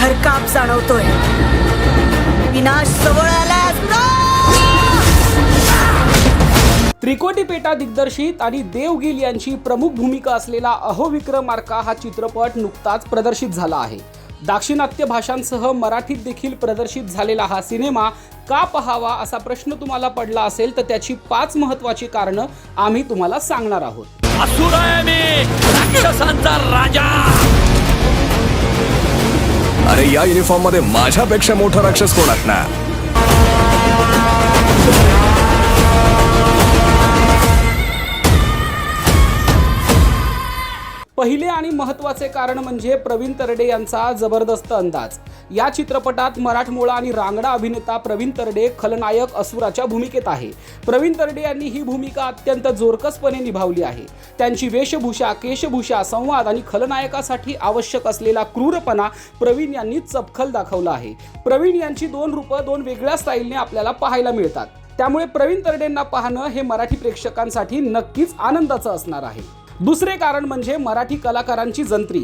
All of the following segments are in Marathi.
हरकाप जाणवतोय. विनाश जवळ आलाय त्रिकोटी पेटा दिग्दर्शित आणि देवगिल यांची प्रमुख भूमिका असलेला अहो विक्रमार्का हा चित्रपट नुकताच प्रदर्शित झाला आहे. दाक्षिणात्य भाषांसह मराठीत देखील प्रदर्शित झालेला हा सिनेमा का पहावा असा प्रश्न तुम्हाला पडला असेल तर त्याची पाच महत्वाची कारणं आम्ही तुम्हाला सांगणार आहोत. या युनिफॉर्ममध्ये माझ्यापेक्षा मोठा राक्षस कोण असणार? पहिले आणि महत्त्वाचे कारण म्हणजे प्रवीण तरडे यांचा जबरदस्त अंदाज. या चित्रपटात मराठमोळा आणि रांगडा अभिनेता प्रवीण तरडे खलनायक असुराच्या भूमिकेत आहे. प्रवीण तरडे यांनी ही भूमिका अत्यंत जोरकसपणे निभावली आहे. त्यांची वेशभूषा केशभूषा संवाद आणि खलनायकासाठी आवश्यक असलेला क्रूरपणा प्रवीण यांनी चपखल दाखवला आहे. प्रवीण यांची दोन रूपं दोन वेगळ्या स्टाईलने आपल्याला पाहायला मिळतात. त्यामुळे प्रवीण तरडेंना पाहणं हे मराठी प्रेक्षकांसाठी नक्कीच आनंदाचं असणार आहे. दुसरे कारण म्हणजे मराठी कलाकारांची जंत्री.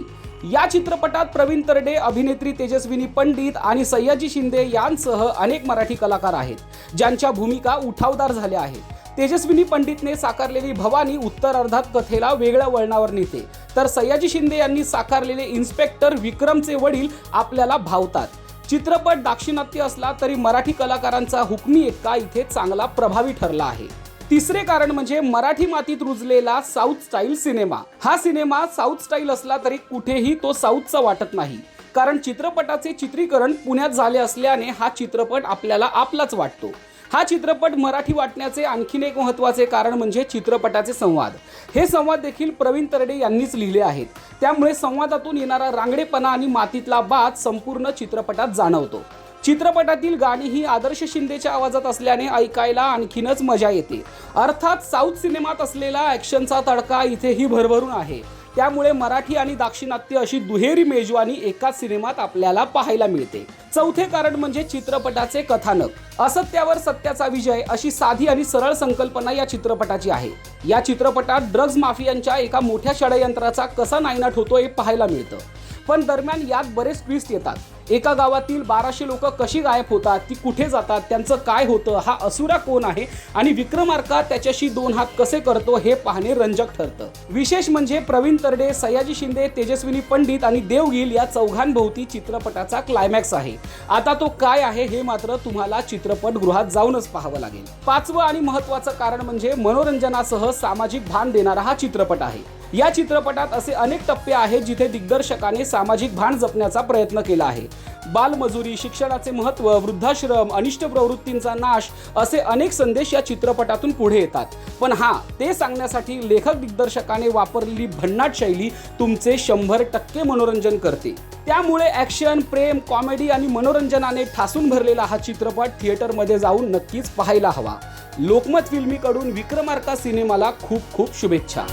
या चित्रपटात प्रवीण तरडे अभिनेत्री तेजस्विनी पंडित आणि सय्याजी शिंदे यांसह अनेक मराठी कलाकार आहेत ज्यांच्या भूमिका उठावदार झाल्या आहेत. तेजस्विनी पंडितने साकारलेली भवानी उत्तर अर्धात कथेला वेगळ्या वळणावर नेते. तर सयाजी शिंदे यांनी साकारलेले इन्स्पेक्टर विक्रमचे वडील आपल्याला भावतात. चित्रपट दाक्षिणात्य असला तरी मराठी कलाकारांचा हुकमी एक्का इथे चांगला प्रभावी ठरला आहे. तिसरे कारण म्हणजे मराठी मातीत रुजलेला साऊथ स्टाईल सिनेमा. हा सिनेमा साऊथ स्टाईल असला तरी कुठेही तो साऊथचा वाटत नाही. कारण चित्रपटाचे चित्रीकरण पुण्यात झाले असल्याने हा चित्रपट आपल्याला आपलाच वाटतो. हा चित्रपट मराठी वाटण्याचे आणखीन एक महत्त्वाचे कारण म्हणजे चित्रपटाचे संवाद. हे संवाद देखील प्रवीण तरडे यांनीच लिहिले आहेत. त्यामुळे संवादातून येणारा रांगडेपणा आणि मातीतला बाद संपूर्ण चित्रपटात जाणवतो. चित्रपटातील गाणी ही आदर्श शिंदेच्या आवाजात असल्याने ऐकायला आणखीनच मजा येते. अर्थात साऊथ सिनेमात असलेला ॲक्शनचा तडका इथेही भरभरून आहे. त्यामुळे मराठी आणि दाक्षिणात्य अशी दुहेरी मेजवानी एकाच सिनेमात आपल्याला पाहायला मिळते. चौथे कारण म्हणजे चित्रपटाचे कथानक. असत्यावर सत्याचा विजय अशी साधी आणि सरळ संकल्पना या चित्रपटाची आहे. या चित्रपटात ड्रग्ज माफियांच्या एका मोठ्या षडयंत्राचा कसा नायनाट होतो हे पाहायला मिळतं. पण दरम्यान यात बरेच ट्विस्ट येतात. एका गावातील बाराशे लोक कशी गायब होतात ती कुठे जातात त्यांचं काय होतं हा असुरा कोण आहे आणि विक्रमार्का त्याच्याशी दोन हात कसे करतो हे पाहणे रंजक ठरतं. विशेष म्हणजे प्रवीण तरडे सयाजी शिंदे तेजस्विनी पंडित आणि देवगिल या चौघांभोवती चित्रपटाचा क्लायमॅक्स आहे. आता तो काय आहे हे मात्र तुम्हाला चित्रपटगृहात जाऊनच पाहावं लागेल. पाचवं आणि महत्वाचं कारण म्हणजे मनोरंजनासह सामाजिक भान देणारा हा चित्रपट आहे. या चित्रपटात असे अनेक टप्पे आहेत जिथे दिग्दर्शकाने सामाजिक भान जपण्याचा प्रयत्न केला आहे. बालमजुरी शिक्षणाचे महत्त्व वृद्धाश्रम अनिष्ट प्रवृत्तींचा नाश असे अनेक संदेश या चित्रपटातून पुढे येतात. पण हा ते सांगण्यासाठी लेखक दिग्दर्शकाने वापरलेली भन्नाट शैली तुमचे शंभर टक्के मनोरंजन करते. त्यामुळे ॲक्शन प्रेम कॉमेडी आणि मनोरंजनाने ठासून भरलेला हा चित्रपट थिएटरमध्ये जाऊन नक्कीच पाहायला हवा. लोकमत फिल्मीकडून विक्रमार्का सिनेमाला खूप खूप शुभेच्छा.